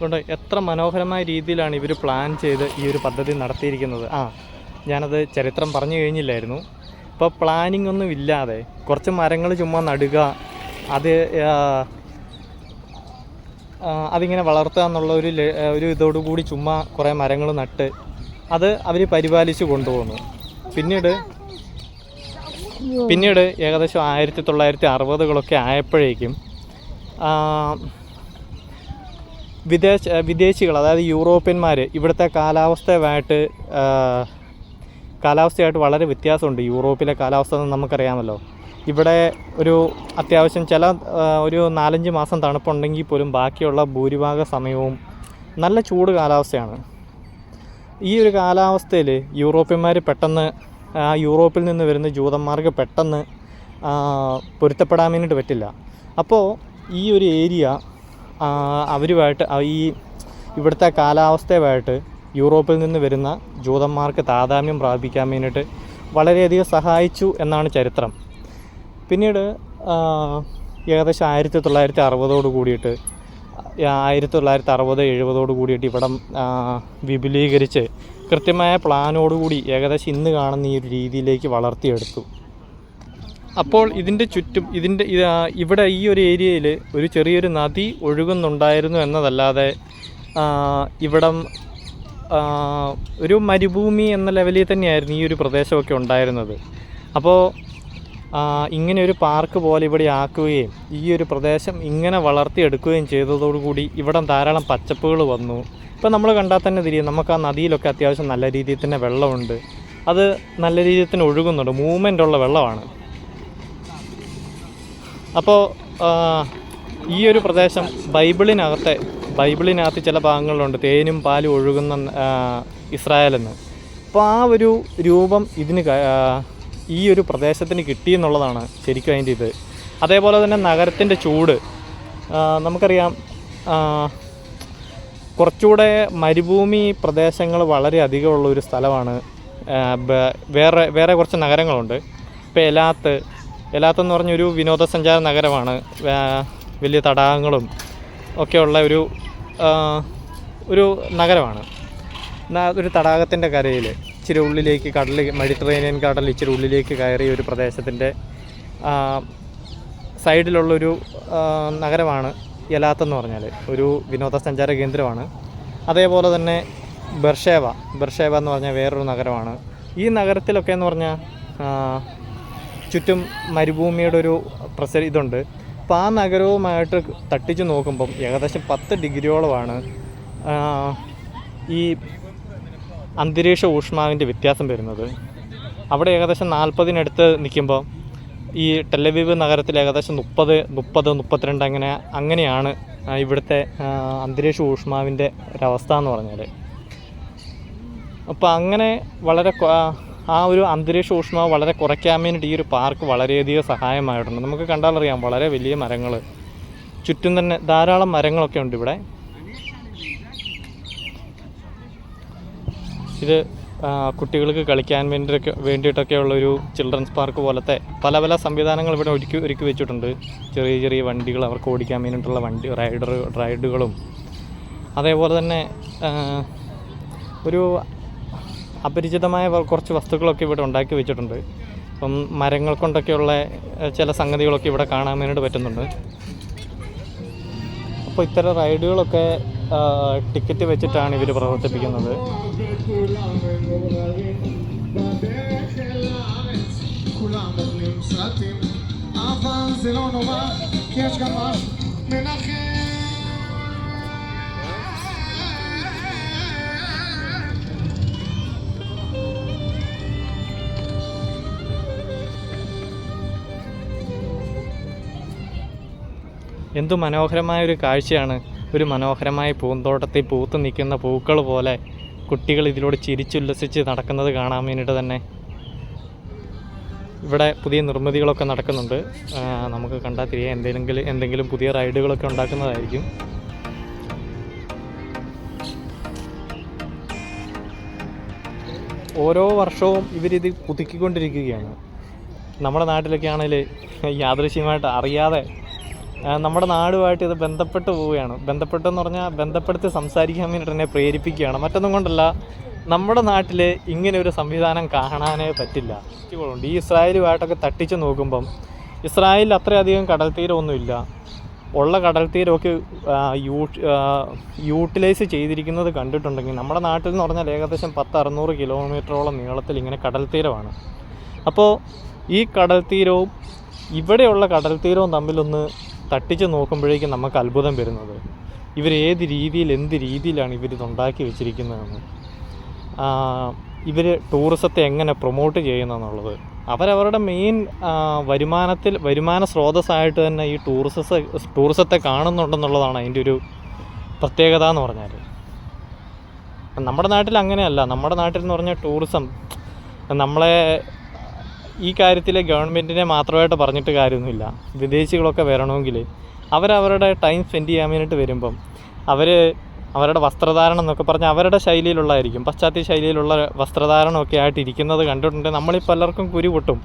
അതുകൊണ്ട് എത്ര മനോഹരമായ രീതിയിലാണ് ഇവർ പ്ലാൻ ചെയ്ത് ഈ ഒരു പദ്ധതി നടത്തിയിരിക്കുന്നത്. ആ ഞാനത് ചരിത്രം പറഞ്ഞു കഴിഞ്ഞില്ലായിരുന്നു. ഇപ്പോൾ പ്ലാനിംഗ് ഒന്നും ഇല്ലാതെ കുറച്ച് മരങ്ങൾ ചുമ്മാ നടുക അത് അതിങ്ങനെ വളർത്തുക എന്നുള്ള ഒരു ഒരു ഇതോടുകൂടി ചുമ്മാ കുറേ മരങ്ങൾ നട്ട് അത് അവർ പരിപാലിച്ച് കൊണ്ടുപോകുന്നു പിന്നീട് പിന്നീട് ഏകദേശം ആയിരത്തി തൊള്ളായിരത്തി അറുപതുകളൊക്കെ ആയപ്പോഴേക്കും വിദേശ വിദേശികൾ അതായത് യൂറോപ്യന്മാർ ഇവിടുത്തെ കാലാവസ്ഥയുമായിട്ട് കാലാവസ്ഥയായിട്ട് വളരെ വ്യത്യാസമുണ്ട്. യൂറോപ്പിലെ കാലാവസ്ഥ എന്ന് നമുക്കറിയാമല്ലോ. ഇവിടെ ഒരു അത്യാവശ്യം ചില ഒരു നാലഞ്ച് മാസം തണുപ്പുണ്ടെങ്കിൽ പോലും ബാക്കിയുള്ള ഭൂരിഭാഗ സമയവും നല്ല ചൂട് കാലാവസ്ഥയാണ്. ഈ ഒരു കാലാവസ്ഥയിൽ യൂറോപ്യന്മാർ പെട്ടെന്ന് യൂറോപ്പിൽ നിന്ന് വരുന്ന ജൂതന്മാർക്ക് പെട്ടെന്ന് പൊരുത്തപ്പെടാൻ വേണ്ടിയിട്ട് പറ്റില്ല. അപ്പോൾ ഈ ഒരു ഏരിയ അവരുമായിട്ട് ഈ ഇവിടുത്തെ കാലാവസ്ഥയുമായിട്ട് യൂറോപ്പിൽ നിന്ന് വരുന്ന ജൂതന്മാർക്ക് താതാമ്യം പ്രാപിക്കാൻ വേണ്ടിയിട്ട് വളരെയധികം സഹായിച്ചു എന്നാണ് ചരിത്രം. പിന്നീട് ഏകദേശം ആയിരത്തി തൊള്ളായിരത്തി അറുപതോട് കൂടിയിട്ട് ആയിരത്തി തൊള്ളായിരത്തി അറുപത് എഴുപതോട് കൂടിയിട്ട് ഇവിടം വിപുലീകരിച്ച് കൃത്യമായ പ്ലാനോടുകൂടി ഏകദേശം ഇന്ന് കാണുന്ന ഈ ഒരു രീതിയിലേക്ക് വളർത്തിയെടുത്തു. അപ്പോൾ ഇതിന്റെ ചുറ്റും ഇതിന്റെ ഇവിടെ ഈ ഒരു ഏരിയയിൽ ഒരു ചെറിയൊരു നദി ഒഴുകുന്നുണ്ടായിരുന്നു എന്നതല്ലാതെ ഇവിടം ഒരു മരുഭൂമി എന്ന ലെവലിൽ തന്നെയായിരുന്നു ഈ ഒരു പ്രദേശമൊക്കെ ഉണ്ടായിരുന്നത്. അപ്പോൾ ഇങ്ങനെ ഒരു പാർക്ക് പോലെ ഇവിടെ ആക്കുകയും ഈ ഒരു പ്രദേശം ഇങ്ങനെ വളർത്തിയെടുക്കുകയും ചെയ്തതോടുകൂടി ഇവിടം ധാരാളം പച്ചപ്പുകൾ വന്നു. ഇപ്പം നമ്മൾ കണ്ടാൽ തന്നെ തിരിയും നമുക്ക് ആ നദിയിലൊക്കെ അത്യാവശ്യം നല്ല രീതിയിൽ തന്നെ വെള്ളമുണ്ട്. അത് നല്ല രീതിയിൽ തന്നെ ഒഴുകുന്നുണ്ട്. മൂവ്മെന്റ് ഉള്ള വെള്ളമാണ്. അപ്പോൾ ഈ ഒരു പ്രദേശം ബൈബിളിനകത്തെ ബൈബിളിനകത്ത് ചില ഭാഗങ്ങളിലുണ്ട് തേനും പാലും ഒഴുകുന്ന ഇസ്രായേലെന്ന്. അപ്പോൾ ആ ഒരു രൂപം ഇതിന് ഈ ഒരു പ്രദേശത്തിന് കിട്ടി എന്നുള്ളതാണ് ശരിക്കും അതിന്റെ ഇത്. അതേപോലെ തന്നെ നഗരത്തിന്റെ ചൂട്. നമുക്കറിയാം കുറച്ചുകൂടെ മരുഭൂമി പ്രദേശങ്ങൾ വളരെ അധികമുള്ള ഒരു സ്ഥലമാണ് വേറെ വേറെ കുറച്ച് നഗരങ്ങളുണ്ട്. ഇപ്പോൾ എലാത്ത് എലാത്ത് എന്ന് പറഞ്ഞൊരു വിനോദസഞ്ചാര നഗരമാണ്. വലിയ തടാകങ്ങളും ഒക്കെയുള്ള ഒരു ഒരു നഗരമാണ്. ഒരു തടാകത്തിന്റെ കരയിൽ ഇച്ചിരി ഉള്ളിലേക്ക് കടൽ മെഡിറ്ററേനിയൻ കടൽ ഇച്ചിരി ഉള്ളിലേക്ക് കയറി ഒരു പ്രദേശത്തിന്റെ സൈഡിലുള്ളൊരു നഗരമാണ് യലാത്ത് എന്ന് പറഞ്ഞാൽ ഒരു വിനോദസഞ്ചാര കേന്ദ്രമാണ്. അതേപോലെ തന്നെ ബർഷേവ. ബർഷേവ എന്ന് പറഞ്ഞാൽ വേറൊരു നഗരമാണ്. ഈ നഗരത്തിലൊക്കെ എന്ന് പറഞ്ഞാൽ ചുറ്റും മരുഭൂമിയുടെ ഒരു പ്രസര ഇതുണ്ട്. അപ്പോൾ ആ നഗരവുമായിട്ട് തട്ടിച്ച് നോക്കുമ്പം ഏകദേശം പത്ത് ഡിഗ്രിയോളമാണ് ഈ അന്തരീക്ഷ ഊഷ്മാവിന്റെ വ്യത്യാസം വരുന്നത്. അവിടെ ഏകദേശം നാൽപ്പതിനടുത്ത് നിൽക്കുമ്പോൾ ഈ ടെലവീവ് നഗരത്തിൽ ഏകദേശം മുപ്പത് മുപ്പത് മുപ്പത്തിരണ്ട് അങ്ങനെ അങ്ങനെയാണ് ഇവിടുത്തെ അന്തരീക്ഷ ഊഷ്മാവിന്റെ ഒരവസ്ഥ എന്ന് പറഞ്ഞാൽ അപ്പോൾ അങ്ങനെ വളരെ ആ- ഒരു അന്തരീക്ഷ ഊഷ്മാവ് വളരെ കുറയ്ക്കാൻ വേണ്ടിയിട്ട് ഈ ഒരു പാർക്ക് വളരെയധികം സഹായമായിട്ടുണ്ട്. നമുക്ക് കണ്ടാലറിയാം വളരെ വലിയ മരങ്ങൾ ചുറ്റും തന്നെ ധാരാളം മരങ്ങളൊക്കെ ഉണ്ട് ഇവിടെ. ഇത് കുട്ടികൾക്ക് കളിക്കാൻ വേണ്ടിയൊക്കെ വേണ്ടിയിട്ടൊക്കെയുള്ള ഒരു ചിൽഡ്രൻസ് പാർക്ക് പോലത്തെ പല പല സംവിധാനങ്ങൾ ഇവിടെ ഒരുക്കി ഒരുക്കി വെച്ചിട്ടുണ്ട്. ചെറിയ ചെറിയ വണ്ടികൾ അവർക്ക് ഓടിക്കാൻ വേണ്ടിയിട്ടുള്ള വണ്ടി റൈഡർ റൈഡുകളും. അതേപോലെ തന്നെ ഒരു അപരിചിതമായ വ- കുറച്ച് വസ്തുക്കളൊക്കെ ഇവിടെ ഉണ്ടാക്കി വെച്ചിട്ടുണ്ട് അപ്പം മരങ്ങൾ കൊണ്ടൊക്കെയുള്ള ഏ, ചില സംഗതികളൊക്കെ ഇവിടെ കാണാൻ വേണ്ടിയിട്ട് പറ്റുന്നുണ്ട് അപ്പോൾ ഇത്തരം റൈഡുകളൊക്കെ ആ, ടിക്കറ്റ് വെച്ചിട്ടാണ് ഇവർ പ്രവർത്തിപ്പിക്കുന്നത് כולם אוכלים סרטים, אבל זה לא נורא, כי יש גם משהו מנחם. എന്തു മനോഹരമായ ഒരു കാഴ്ചയാണ്. ഒരു മനോഹരമായ പൂന്തോട്ടത്തിൽ പൂത്ത് നിൽക്കുന്ന പൂക്കൾ പോലെ കുട്ടികൾ ഇതിലൂടെ ചിരിച്ചുല്ലസിച്ച് നടക്കുന്നത് കാണാൻ വേണ്ടിയിട്ട് തന്നെ. ഇവിടെ പുതിയ നിർമ്മിതികളൊക്കെ നടക്കുന്നുണ്ട്. നമുക്ക് കണ്ടാൽ തിരികെ എന്തെങ്കിലും എന്തെങ്കിലും പുതിയ റൈഡുകളൊക്കെ ഉണ്ടാക്കുന്നതായിരിക്കും. ഓരോ വർഷവും ഇവരിത് പുതുക്കിക്കൊണ്ടിരിക്കുകയാണ്. നമ്മുടെ നാട്ടിലൊക്കെ ആണെങ്കിൽ യാദൃശ്യമായിട്ട് അറിയാതെ നമ്മുടെ നാടുമായിട്ട് ഇത് ബന്ധപ്പെട്ട് പോവുകയാണ്. ബന്ധപ്പെട്ടെന്ന് പറഞ്ഞാൽ ബന്ധപ്പെടുത്തി സംസാരിക്കാൻ വേണ്ടിയിട്ട് എന്നെ പ്രേരിപ്പിക്കുകയാണ്. മറ്റൊന്നും കൊണ്ടല്ല നമ്മുടെ നാട്ടിൽ ഇങ്ങനെ ഒരു സംവിധാനം കാണാനേ പറ്റില്ല. ഉണ്ട് ഈ ഇസ്രായേലുമായിട്ടൊക്കെ തട്ടിച്ച് നോക്കുമ്പം ഇസ്രായേലിൽ അത്രയധികം കടൽ തീരമൊന്നുമില്ല ഉള്ള കടൽ തീരമൊക്കെ യൂട്ടിലൈസ് ചെയ്തിരിക്കുന്നത് കണ്ടിട്ടുണ്ടെങ്കിൽ നമ്മുടെ നാട്ടിൽ എന്ന് പറഞ്ഞാൽ ഏകദേശം പത്ത് അറുന്നൂറ് കിലോമീറ്ററോളം നീളത്തിൽ ഇങ്ങനെ കടൽ തീരമാണ് അപ്പോൾ ഈ കടൽ തീരവും ഇവിടെയുള്ള കടൽ തീരവും തമ്മിലൊന്ന് തട്ടിച്ച് നോക്കുമ്പോഴേക്കും നമുക്ക് അത്ഭുതം വരുന്നത്. ഇവർ ഏത് രീതിയിൽ എന്ത് രീതിയിലാണ് ഇവരിതുണ്ടാക്കി വെച്ചിരിക്കുന്നതെന്ന്. ഇവർ ടൂറിസത്തെ എങ്ങനെ പ്രൊമോട്ട് ചെയ്യുന്നതെന്നുള്ളത്. അവരവരുടെ മെയിൻ വരുമാനത്തിൽ വരുമാന സ്രോതസ്സായിട്ട് തന്നെ ഈ ടൂറിസസ് ടൂറിസത്തെ കാണുന്നുണ്ടെന്നുള്ളതാണ് അതിന്റെ ഒരു പ്രത്യേകത എന്ന് പറഞ്ഞാൽ നമ്മുടെ നാട്ടിൽ അങ്ങനെയല്ല. നമ്മുടെ നാട്ടിൽ എന്ന് പറഞ്ഞാൽ ടൂറിസം നമ്മളെ ഈ കാര്യത്തിൽ ഗവൺമെന്റിനെ മാത്രമായിട്ട് പറഞ്ഞിട്ട് കാര്യമൊന്നുമില്ല. വിദേശികളൊക്കെ വരണമെങ്കിൽ അവരവരുടെ ടൈം സ്പെൻഡ് ചെയ്യാൻ വേണ്ടിയിട്ട് വരുമ്പം അവർ അവരുടെ വസ്ത്രധാരണം എന്നൊക്കെ പറഞ്ഞാൽ അവരുടെ ശൈലിയിലുള്ളതായിരിക്കും. പാശ്ചാത്യ ശൈലിയിലുള്ള വസ്ത്രധാരണമൊക്കെ ആയിട്ട് ഇരിക്കുന്നത് കണ്ടിട്ടുണ്ട്. നമ്മളീ പലർക്കും കുരു പൊട്ടും.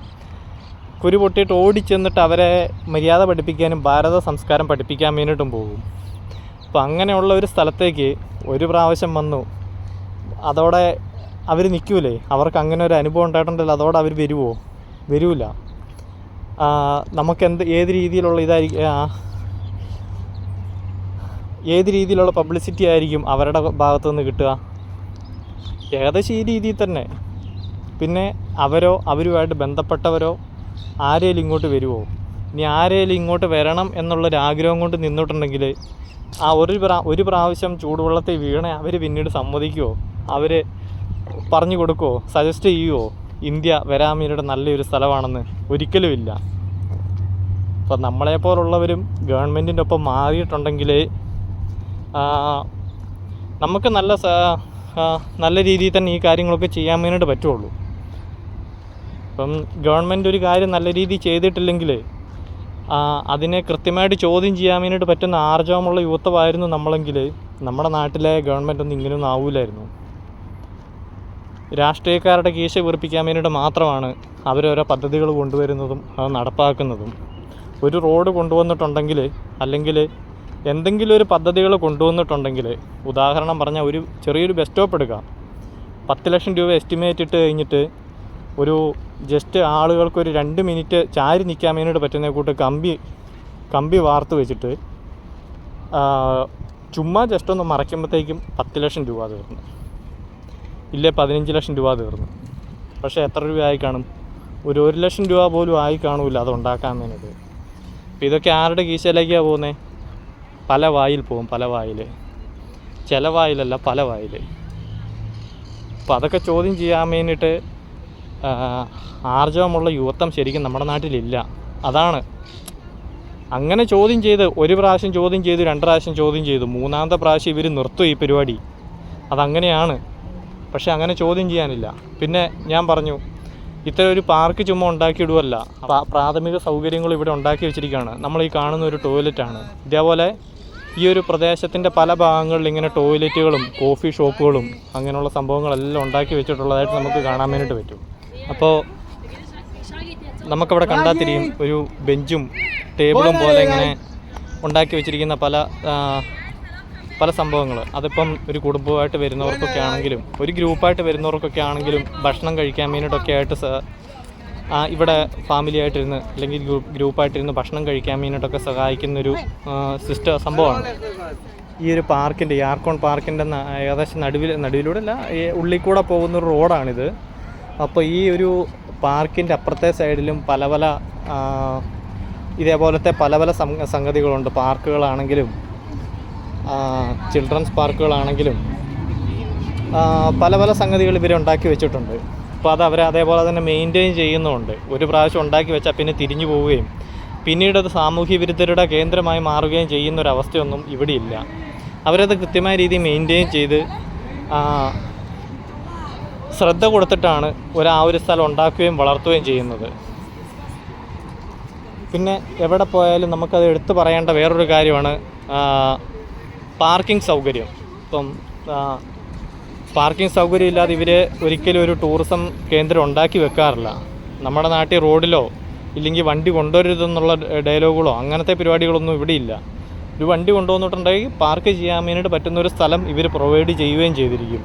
കുരു പൊട്ടിയിട്ട് ഓടിച്ചെന്നിട്ട് അവരെ മര്യാദ പഠിപ്പിക്കാനും ഭാരത സംസ്കാരം പഠിപ്പിക്കാൻ വേണ്ടിയിട്ടും പോകും. അപ്പോൾ അങ്ങനെയുള്ള ഒരു സ്ഥലത്തേക്ക് ഒരു പ്രാവശ്യം വന്നു. അതോടെ അവർ നിൽക്കൂലേ അവർക്ക് അങ്ങനെ ഒരു അനുഭവം ഉണ്ടായിട്ടുണ്ടല്ലോ. അതോടെ അവർ വരുമോ വരൂല. ആ, നമുക്കെന്ത് ഏത് രീതിയിലുള്ള ഇതായിരിക്കും ഏത് രീതിയിലുള്ള പബ്ലിസിറ്റി ആയിരിക്കും അവരുടെ ഭാഗത്തു നിന്ന് കിട്ടുക? ഏകദേശം ഈ രീതിയിൽ തന്നെ. പിന്നെ അവരോ അവരുമായിട്ട് ബന്ധപ്പെട്ടവരോ ആരേലും ഇങ്ങോട്ട് വരുമോ ഇനി ആരേലും ഇങ്ങോട്ട് വരണം എന്നുള്ളൊരാഗ്രഹം കൊണ്ട് നിന്നിട്ടുണ്ടെങ്കിൽ ആ ഒരു പ്രാ ഒരു പ്രാവശ്യം ചൂടുവെള്ളത്തിൽ വീണ അവർ പിന്നീട് സമ്മതിക്കുമോ അവർ പറഞ്ഞു കൊടുക്കുമോ സജസ്റ്റ് ചെയ്യുമോ ഇന്ത്യ വേണ്ടിയിട്ട് നല്ലൊരു സ്ഥലമാണെന്ന് ഒരിക്കലുമില്ല. അപ്പം നമ്മളെപ്പോലുള്ളവരും ഗവൺമെന്റിന്റെ ഒപ്പം മാറിയിട്ടുണ്ടെങ്കിൽ നമുക്ക് നല്ല നല്ല രീതിയിൽ തന്നെ ഈ കാര്യങ്ങളൊക്കെ ചെയ്യാൻ വേണ്ടിയിട്ട് പറ്റുള്ളൂ. ഇപ്പം ഗവൺമെന്റ് ഒരു കാര്യം നല്ല രീതിയിൽ ചെയ്തിട്ടില്ലെങ്കിൽ അതിനെ കൃത്യമായിട്ട് ചോദ്യം ചെയ്യാൻ വേണ്ടിയിട്ട് പറ്റുന്ന ആർജവമുള്ള യുവത്വമായിരുന്നു നമ്മളെങ്കിൽ നമ്മുടെ നാട്ടിലെ ഗവൺമെന്റ് ഒന്നും ഇങ്ങനെയൊന്നും ആവൂലായിരുന്നു. രാഷ്ട്രീയക്കാരുടെ കീശ വീർപ്പിക്കാൻ വേണ്ടിയിട്ട് മാത്രമാണ് അവരോരോ പദ്ധതികൾ കൊണ്ടുവരുന്നതും അത് നടപ്പാക്കുന്നതും. ഒരു റോഡ് കൊണ്ടുവന്നിട്ടുണ്ടെങ്കിൽ അല്ലെങ്കിൽ എന്തെങ്കിലും ഒരു പദ്ധതികൾ കൊണ്ടുവന്നിട്ടുണ്ടെങ്കിൽ ഉദാഹരണം പറഞ്ഞാൽ ഒരു ചെറിയൊരു ബസ് സ്റ്റോപ്പ് എടുക്കാം. പത്ത് ലക്ഷം രൂപ എസ്റ്റിമേറ്റ് ഇട്ട് കഴിഞ്ഞിട്ട് ഒരു ജസ്റ്റ് ആളുകൾക്ക് ഒരു രണ്ട് മിനിറ്റ് ചാരി നിൽക്കാൻ വേണ്ടിയിട്ട് പറ്റുന്ന കൂട്ട് കമ്പി കമ്പി വാർത്ത് വെച്ചിട്ട് ചുമ്മാ ജസ്റ്റ് ഒന്ന് മറയ്ക്കുമ്പോഴത്തേക്കും പത്ത് ലക്ഷം രൂപ തീർന്നു ഇല്ലേ പതിനഞ്ച് ലക്ഷം രൂപ തീർന്നു. പക്ഷേ എത്ര രൂപ ആയി കാണും? ഒരു ഒരു ലക്ഷം രൂപ പോലും ആയി കാണൂല അത് ഉണ്ടാക്കാൻ വേണ്ടിയിട്ട് അപ്പോൾ ഇതൊക്കെ ആരുടെ കീശയിലേക്കാണ് പോകുന്നത് പല വായിൽ പോകും പല വായിൽ. ചില വായിലല്ല പല വായിൽ. അപ്പോൾ അതൊക്കെ ചോദ്യം ചെയ്യാൻ വേണ്ടിയിട്ട് ആർജവമുള്ള യുവത്വം ശരിക്കും നമ്മുടെ നാട്ടിലില്ല. അതാണ്. അങ്ങനെ ചോദ്യം ചെയ്ത് ഒരു പ്രാവശ്യം ചോദ്യം ചെയ്തു രണ്ട് പ്രാവശ്യം ചോദ്യം ചെയ്തു മൂന്നാമത്തെ പ്രാവശ്യം ഇവർ നിർത്തും ഈ പരിപാടി. അതങ്ങനെയാണ്. പക്ഷെ അങ്ങനെ ചോദ്യം ചെയ്യാനില്ല. പിന്നെ ഞാൻ പറഞ്ഞു ഇത്തരം ഒരു പാർക്ക് ചുമ്മാ ഉണ്ടാക്കിയിടുവല്ല പ്രാ- പ്രാഥമിക സൗകര്യങ്ങൾ ഇവിടെ ഉണ്ടാക്കി വെച്ചിരിക്കുകയാണ്. നമ്മൾ ഈ കാണുന്ന ഒരു ടോയ്ലറ്റാണ്. ഇതേപോലെ ഈ ഒരു പ്രദേശത്തിന്റെ പല ഭാഗങ്ങളിൽ ഇങ്ങനെ ടോയ്ലറ്റുകളും കോഫി ഷോപ്പുകളും അങ്ങനെയുള്ള സംഭവങ്ങളെല്ലാം ഉണ്ടാക്കി വെച്ചിട്ടുള്ളതായിട്ട് നമുക്ക് കാണാൻ വേണ്ടിയിട്ട് പറ്റും. അപ്പോൾ നമുക്കവിടെ കണ്ടാൽ തിരിയും ഒരു ബെഞ്ചും ടേബിളും പോലെ ഇങ്ങനെ ഉണ്ടാക്കി വെച്ചിരിക്കുന്ന പല പല സംഭവങ്ങൾ അതിപ്പം ഒരു കുടുംബമായിട്ട് വരുന്നവർക്കൊക്കെ ആണെങ്കിലും ഒരു ഗ്രൂപ്പായിട്ട് വരുന്നവർക്കൊക്കെ ആണെങ്കിലും ഭക്ഷണം കഴിക്കാൻ വേണ്ടിയിട്ടൊക്കെ ആയിട്ട് ഇവിടെ ഫാമിലി ആയിട്ടിരുന്ന് അല്ലെങ്കിൽ ഗ്രൂപ്പ് ഗ്രൂപ്പായിട്ടിരുന്ന് ഭക്ഷണം കഴിക്കാൻ വേണ്ടിയിട്ടൊക്കെ സഹായിക്കുന്നൊരു സിസ്റ്റം സംഭവമാണ്. ഈ ഒരു പാർക്കിന്റെ യാർക്കോൺ പാർക്കിന്റെ ഏകദേശം നടുവിൽ നടുവിലൂടെ അല്ല ഈ ഉള്ളിൽ കൂടെ പോകുന്ന ഒരു റോഡാണിത്. അപ്പോൾ ഈ ഒരു പാർക്കിന്റെ അപ്പുറത്തെ സൈഡിലും പല പല ഇതേപോലത്തെ പല പല സംഗതികളുണ്ട്. പാർക്കുകളാണെങ്കിലും ചിൽഡ്രൻസ് പാർക്കുകളാണെങ്കിലും പല പല സംഗതികൾ ഇവർ ഉണ്ടാക്കി വെച്ചിട്ടുണ്ട്. അപ്പോൾ അത് അവർ അതേപോലെ തന്നെ മെയിന്റെയിൻ ചെയ്യുന്നുമുണ്ട് ഒരു പ്രാവശ്യം ഉണ്ടാക്കി വെച്ചാൽ പിന്നെ തിരിഞ്ഞു പോവുകയും പിന്നീട് അത് സാമൂഹ്യ വിരുദ്ധരുടെ കേന്ദ്രമായി മാറുകയും ചെയ്യുന്ന ഒരു അവസ്ഥയൊന്നും ഇവിടെ ഇല്ല. അവരത് കൃത്യമായ രീതിയിൽ മെയിന്റെയിൻ ചെയ്ത് ശ്രദ്ധ കൊടുത്തിട്ടാണ് ഒരു ആ ഒരു സ്ഥലം ഉണ്ടാക്കുകയും വളർത്തുകയും ചെയ്യുന്നത്. പിന്നെ എവിടെ പോയാലും നമുക്കത് എടുത്തു പറയേണ്ട വേറൊരു കാര്യമാണ് പാർക്കിംഗ് സൗകര്യം. ഇപ്പം പാർക്കിംഗ് സൗകര്യം ഇല്ലാതെ ഇവർ ഒരിക്കലും ഒരു ടൂറിസം കേന്ദ്രം ഉണ്ടാക്കി വെക്കാറില്ല. നമ്മുടെ നാട്ടിൽ റോഡിലോ ഇല്ലെങ്കിൽ വണ്ടി കൊണ്ടുവരരുതെന്നുള്ള ഡയലോഗുകളോ അങ്ങനത്തെ പരിപാടികളൊന്നും ഇവിടെ ഇല്ല. ഒരു വണ്ടി കൊണ്ടുവന്നിട്ടുണ്ടെങ്കിൽ പാർക്ക് ചെയ്യാൻ വേണ്ടിയിട്ട് പറ്റുന്ന ഒരു സ്ഥലം ഇവർ പ്രൊവൈഡ് ചെയ്യുകയും ചെയ്തിരിക്കും.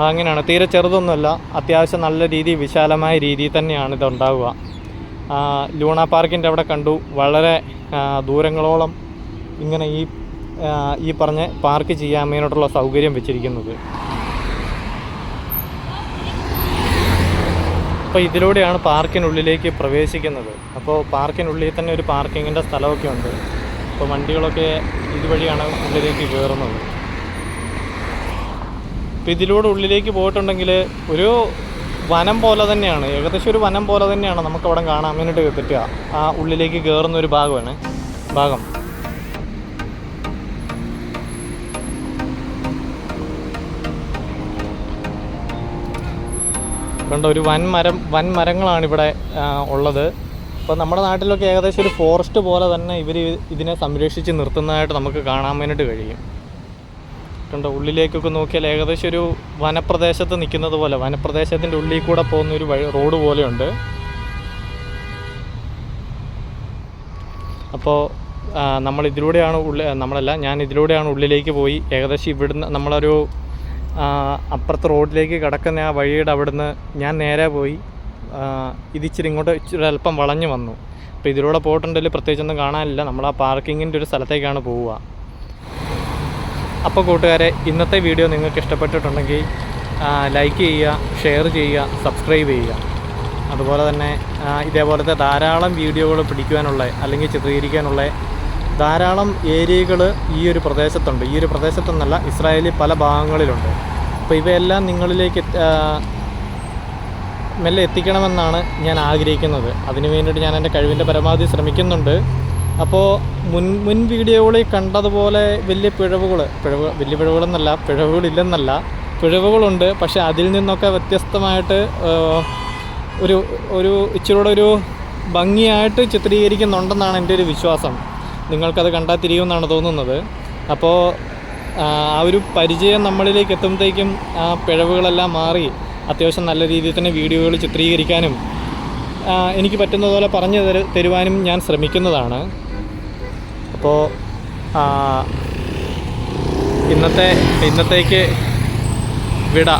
അതങ്ങനെയാണ്. തീരെ ചെറുതൊന്നുമല്ല. അത്യാവശ്യം നല്ല രീതി വിശാലമായ രീതിയിൽ തന്നെയാണ് ഇത് ഉണ്ടാവുക. ലൂണ പാർക്കിന്റെ അവിടെ കണ്ടു. വളരെ ദൂരങ്ങളോളം ഇങ്ങനെ ഈ ഈ പറഞ്ഞ പാർക്ക് ചെയ്യാൻ വേണ്ടിയിട്ടുള്ള സൗകര്യം വെച്ചിരിക്കുന്നത്. അപ്പോൾ ഇതിലൂടെയാണ് പാർക്കിനുള്ളിലേക്ക് പ്രവേശിക്കുന്നത്. അപ്പോൾ പാർക്കിനുള്ളിൽ തന്നെ ഒരു പാർക്കിങ്ങിന്റെ സ്ഥലമൊക്കെ ഉണ്ട്. അപ്പോൾ വണ്ടികളൊക്കെ ഇതുവഴിയാണ് ഉള്ളിലേക്ക് കയറുന്നത്. അപ്പോൾ ഇതിലൂടെ ഉള്ളിലേക്ക് പോയിട്ടുണ്ടെങ്കിൽ ഒരു വനം പോലെ തന്നെയാണ്. ഏകദേശം ഒരു വനം പോലെ തന്നെയാണ് നമുക്ക് അവിടെ കാണാൻ വേണ്ടിയിട്ട് പറ്റുക ആ ഉള്ളിലേക്ക് കയറുന്ന ഒരു ഭാഗമാണ്. ഭാഗം. കണ്ട ഒരു വൻ മരം വൻ മരങ്ങളാണ് ഇവിടെ ഉള്ളത്. അപ്പോൾ നമ്മുടെ നാട്ടിലൊക്കെ ഏകദേശം ഒരു ഫോറസ്റ്റ് പോലെ തന്നെ ഇവർ ഇതിനെ സംരക്ഷിച്ച് നിർത്തുന്നതായിട്ട് നമുക്ക് കാണാൻ വേണ്ടിയിട്ട് കഴിയും. കണ്ടോ ഉള്ളിലേക്കൊക്കെ നോക്കിയാൽ ഏകദേശം ഒരു വനപ്രദേശത്ത് നിൽക്കുന്നത് പോലെ വനപ്രദേശത്തിന്റെ ഉള്ളിൽ കൂടെ പോകുന്ന ഒരു വഴി റോഡ് പോലെയുണ്ട്. അപ്പോൾ നമ്മൾ ഉള്ളി നമ്മളല്ല ഞാൻ ഇതിലൂടെയാണ് ഉള്ളിലേക്ക് പോയി. ഏകദേശം ഇവിടുന്ന് നമ്മളൊരു അപ്പുറത്ത് റോഡിലേക്ക് കിടക്കുന്ന ആ വഴിയുടെ അവിടുന്ന് ഞാൻ നേരെ പോയി. ഇതിച്ചിരി ഇങ്ങോട്ട് ഇച്ചിരി അല്പം വളഞ്ഞു വന്നു. അപ്പോൾ ഇതിലൂടെ പോയിട്ടുണ്ടെങ്കിൽ പ്രത്യേകിച്ചൊന്നും കാണാനില്ല. നമ്മൾ ആ പാർക്കിങ്ങിന്റെ ഒരു സ്ഥലത്തേക്കാണ് പോവുക. അപ്പോൾ കൂട്ടുകാരെ ഇന്നത്തെ വീഡിയോ നിങ്ങൾക്ക് ഇഷ്ടപ്പെട്ടിട്ടുണ്ടെങ്കിൽ ലൈക്ക് ചെയ്യുക ഷെയർ ചെയ്യുക സബ്സ്ക്രൈബ് ചെയ്യുക. അതുപോലെ തന്നെ ഇതേപോലത്തെ ധാരാളം വീഡിയോകൾ പിടിക്കുവാനുള്ള അല്ലെങ്കിൽ ചിത്രീകരിക്കാനുള്ള ധാരാളം ഏരിയകൾ ഈ ഒരു പ്രദേശത്തുണ്ട്. ഈ ഒരു പ്രദേശത്തെന്നല്ല ഇസ്രായേലി പല ഭാഗങ്ങളിലുണ്ട്. അപ്പോൾ ഇവയെല്ലാം നിങ്ങളിലേക്ക് മെല്ലെ എത്തിക്കണമെന്നാണ് ഞാൻ ആഗ്രഹിക്കുന്നത്. അതിനു വേണ്ടിയിട്ട് ഞാൻ എന്റെ കഴിവിന്റെ പരമാവധി ശ്രമിക്കുന്നുണ്ട്. അപ്പോൾ മുൻ മുൻ വീഡിയോകളിൽ കണ്ടതുപോലെ വലിയ പിഴവുകൾ പിഴവ് വലിയ പിഴവുകളെന്നല്ല പിഴവുകളില്ലെന്നല്ല പിഴവുകളുണ്ട്. പക്ഷേ അതിൽ നിന്നൊക്കെ വ്യത്യസ്തമായിട്ട് ഒരു ഒരു ഇച്ചിരൂടെ ഒരു ഭംഗിയായിട്ട് ചിത്രീകരിക്കുന്നുണ്ടെന്നാണ് എന്റെ ഒരു വിശ്വാസം. നിങ്ങൾക്കത് കണ്ടാൽ തിരിയുമെന്നാണ് തോന്നുന്നത്. അപ്പോൾ ആ ഒരു പരിചയം നമ്മളിലേക്ക് എത്തുമ്പോഴത്തേക്കും ആ പിഴവുകളെല്ലാം മാറി അത്യാവശ്യം നല്ല രീതിയിൽ തന്നെ വീഡിയോകൾ ചിത്രീകരിക്കാനും എനിക്ക് പറ്റുന്നതുപോലെ പറഞ്ഞു തരു തരുവാനും ഞാൻ ശ്രമിക്കുന്നതാണ്. അപ്പോൾ ഇന്നത്തെ ഇന്നത്തേക്ക് വിട.